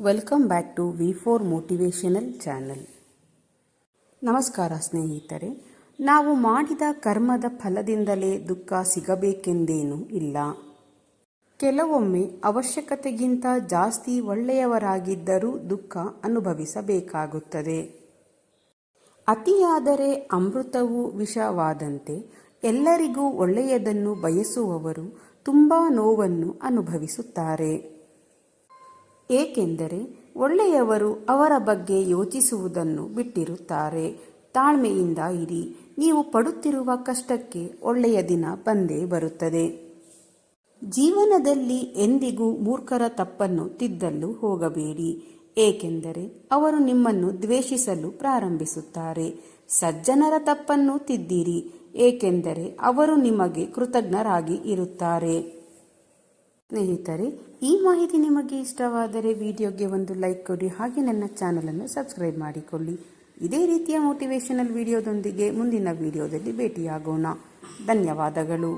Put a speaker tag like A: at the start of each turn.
A: Welcome back to V four motivational channel ನಮಸ್ಕಾರ ಸ್ನೇಹಿತರೆ, ನಾವು ಮಾಡಿದ ಕರ್ಮದ ಫಲದಿಂದಲೇ ದುಃಖ ಸಿಗಬೇಕೆಂದೇನೂ ಇಲ್ಲ. ಕೆಲವೊಮ್ಮೆ ಅವಶ್ಯಕತೆಗಿಂತ ಜಾಸ್ತಿ ಒಳ್ಳೆಯವರಾಗಿದ್ದರೂ ದುಃಖ ಅನುಭವಿಸಬೇಕಾಗುತ್ತದೆ. ಅತಿಯಾದರೆ ಅಮೃತವು ವಿಷವಾದಂತೆ ಎಲ್ಲರಿಗೂ ಒಳ್ಳೆಯದನ್ನು ಬಯಸುವವರು ತುಂಬಾ ನೋವನ್ನು ಅನುಭವಿಸುತ್ತಾರೆ. ಏಕೆಂದರೆ ಒಳ್ಳೆಯವರು ಅವರ ಬಗ್ಗೆ ಯೋಚಿಸುವುದನ್ನು ಬಿಟ್ಟಿರುತ್ತಾರೆ. ತಾಳ್ಮೆಯಿಂದ ಇರಿ. ನೀವು ಪಡುತ್ತಿರುವ ಕಷ್ಟಕ್ಕೆ ಒಳ್ಳೆಯ ದಿನ ಬಂದೇ ಬರುತ್ತದೆ. ಜೀವನದಲ್ಲಿ ಎಂದಿಗೂ ಮೂರ್ಖರ ತಪ್ಪನ್ನು ತಿದ್ದಲು ಹೋಗಬೇಡಿ. ಏಕೆಂದರೆ ಅವರು ನಿಮ್ಮನ್ನು ದ್ವೇಷಿಸಲು ಪ್ರಾರಂಭಿಸುತ್ತಾರೆ. ಸಜ್ಜನರ ತಪ್ಪನ್ನು ತಿದ್ದಿರಿ. ಏಕೆಂದರೆ ಅವರು ನಿಮಗೆ ಕೃತಜ್ಞರಾಗಿ ಇರುತ್ತಾರೆ. ಸ್ನೇಹಿತರೆ, ಈ ಮಾಹಿತಿ ನಿಮಗೆ ಇಷ್ಟವಾದರೆ ವಿಡಿಯೋಗೆ ಒಂದು ಲೈಕ್ ಕೊಡಿ ಹಾಗೆ ನನ್ನ ಚಾನಲನ್ನು ಸಬ್ಸ್ಕ್ರೈಬ್ ಮಾಡಿಕೊಳ್ಳಿ. ಇದೇ ರೀತಿಯ ಮೋಟಿವೇಶನಲ್ ವಿಡಿಯೋದೊಂದಿಗೆ ಮುಂದಿನ ವಿಡಿಯೋದಲ್ಲಿ ಭೇಟಿಯಾಗೋಣ. ಧನ್ಯವಾದಗಳು.